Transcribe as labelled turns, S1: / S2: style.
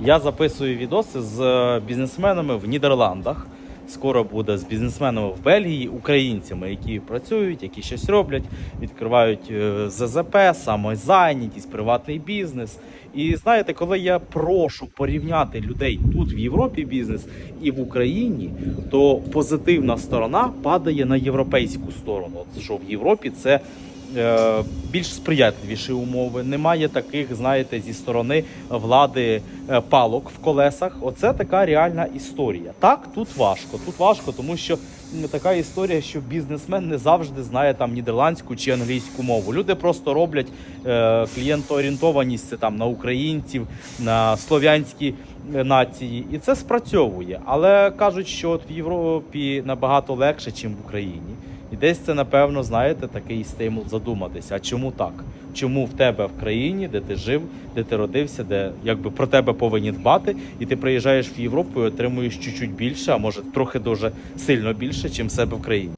S1: Я записую відоси з е, бізнесменами в Нідерландах. Скоро буде з бізнесменами в Бельгії, українцями, які працюють, які щось роблять, відкривають е, ЗЗП, самозайнятість, приватний бізнес. І знаєте, коли я прошу порівняти людей тут в Європі бізнес і в Україні, то позитивна сторона падає на європейську сторону. Що в Європі це більш сприятливіші умови. Немає таких, знаєте, зі сторони влади е, палок в колесах. Оце така реальна історія. Так, тут важко. Тут важко, тому що така історія, що бізнесмен не завжди знає там нідерландську чи англійську мову. Люди просто роблять е, клієнтоорієнтованість це там на українців, на слов'янські е, нації, і це спрацьовує. Але кажуть, що от в Європі набагато легше, ніж в Україні. І десь це, напевно, знаєте, такий стимул задуматися. А чому так? Чому в тебе в країні, де ти жив, де ти родився, де якби про тебе повинні дбати, і ти приїжджаєш в Європу і отримуєш чуть-чуть більше, а може трохи дуже сильно більше, чим в себе в країні.